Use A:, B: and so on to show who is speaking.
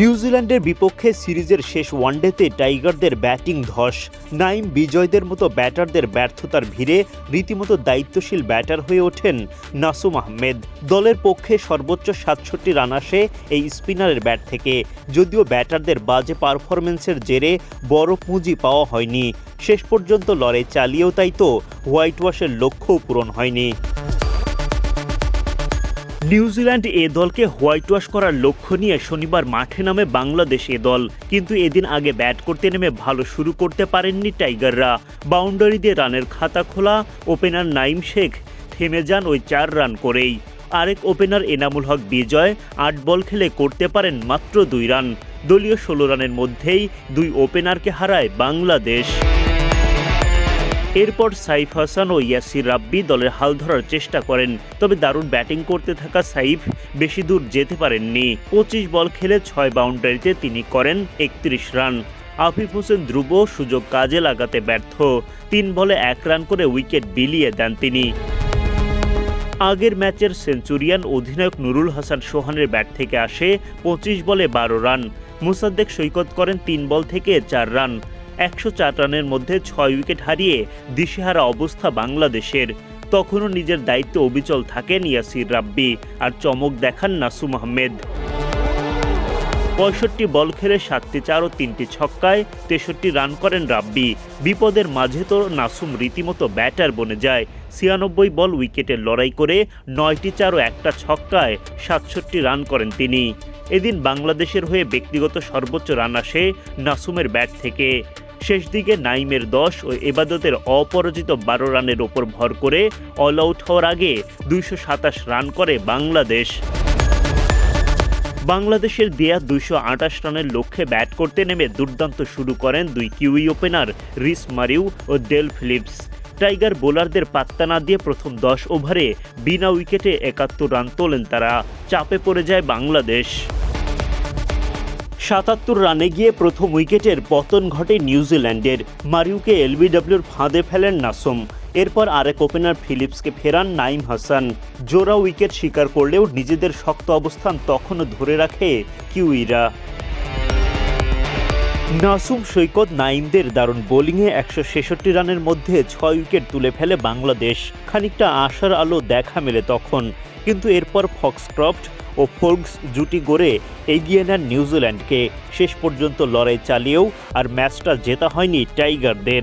A: নিউজিল্যান্ডের বিপক্ষে সিরিজের শেষ ওয়ানডেতে টাইগারদের ব্যাটিং ধস। নাইম বিজয়দের মতো ব্যাটারদের ব্যর্থতার ভিড়ে রীতিমতো দায়িত্বশীল ব্যাটার হয়ে ওঠেন নাসুম আহমেদ। দলের পক্ষে সর্বোচ্চ সাতষট্টি রান আসে এই স্পিনারের ব্যাট থেকে। যদিও ব্যাটারদের বাজে পারফরমেন্সের জেরে বড় পুঁজি পাওয়া হয়নি। শেষ পর্যন্ত লড়াই চালিয়েও তাই তো হোয়াইট ওয়াশের লক্ষ্যও পূরণ হয়নি। নিউজিল্যান্ড এ দলকে হোয়াইট ওয়াশ করার লক্ষ্য নিয়ে শনিবার মাঠে নামে বাংলাদেশ এ দল। কিন্তু এদিন আগে ব্যাট করতে নেমে ভালো শুরু করতে পারেননি টাইগাররা। বাউন্ডারি দিয়ে রানের খাতা খোলা, ওপেনার নাইম শেখ থেমে যান ওই চার রান করেই। আরেক ওপেনার এনামুল হক বিজয়, আট বল খেলে করতে পারেন মাত্র দুই রান। দলীয় ষোলো রানের মধ্যেই দুই ওপেনারকে হারায় বাংলাদেশ। এরপর সাইফ হাসান ও ইয়াসির রাব্বি দলের হাল ধরার চেষ্টা করেন, তবে দারুণ ব্যাটিং করতে থাকা সাইফ বেশি দূর যেতে পারেননি। পঁচিশ বল খেলে ছয় বাউন্ডারিতে তিনি করেন একত্রিশ রান। আফিফ হোসেন ধ্রুব সুযোগ কাজে লাগাতে ব্যর্থ। তিন বলে এক রান করে উইকেট বিলিয়ে দেন তিনি। আগের ম্যাচের সেঞ্চুরিয়ান অধিনায়ক নুরুল হাসান সোহানের ব্যাট থেকে আসে পঁচিশ বলে বারো রান। মুসাদ্দেক সৈকত করেন তিন বল থেকে চার রান। একশো চার রানের মধ্যে ছয় উইকেট হারিয়ে দিশেহারা অবস্থা বাংলাদেশের। তখনও নিজের দায়িত্বে অবিচল থাকেন ইয়াসির রাব্বি আর চমক দেখান নাসুম আহমেদ। পঁয়ষট্টি বল খেলে সাতটি চার ও তিনটি ছক্কায় তেষট্টি রান করেন রাব্বি। বিপদের মাঝে তো নাসুম রীতিমতো ব্যাটার বনে যায়। ছিয়ানব্বই বল উইকেটে লড়াই করে নয়টি চার ও একটা ছক্কায় সাতষট্টি রান করেন তিনি। এদিন বাংলাদেশের হয়ে ব্যক্তিগত সর্বোচ্চ রান আসে নাসুমের ব্যাট থেকে। শেষ দিকে নাইমের দশ ও এবাদতের অপরাজিত বারো রানের ওপর ভর করে অল আউট হওয়ার আগে দুইশো সাতাশ রান করে বাংলাদেশ। বাংলাদেশের দেয়া দুইশো আটাশ রানের লক্ষ্যে ব্যাট করতে নেমে দুর্দান্ত শুরু করেন দুই কিউই ওপেনার রিস মারিউ ও ডেল ফিলিপস। টাইগার বোলারদের পাত্তা না দিয়ে প্রথম দশ ওভারে বিনা উইকেটে একাত্তর রান তোলেন তারা। চাপে পড়ে যায় বাংলাদেশ। সাতাত্তর রানে গিয়ে প্রথম উইকেটের পতন ঘটে নিউজিল্যান্ডের। মারিউকে এলবিডব্লিউর ফাঁদে ফেলেন নাসুম। এরপর আরেক ওপেনার ফিলিপসকে ফেরান নাইম হাসান। জোড়া উইকেট শিকার করলেও নিজেদের শক্ত অবস্থান তখনও ধরে রাখে কিউইরা। নাসুম সৈকত নাইমদের দারুণ বোলিংয়ে একশো ছেষট্টি রানের মধ্যে ছয় উইকেট তুলে ফেলে বাংলাদেশ। খানিকটা আশার আলো দেখা মেলে তখন। কিন্তু এরপর ফক্সক্রফট ও ফোর্গস জুটি গড়ে এগিয়ে নেন নিউজিল্যান্ডকে। শেষ পর্যন্ত লড়াই চালিয়েও আর ম্যাচটা জেতা হয়নি টাইগারদের।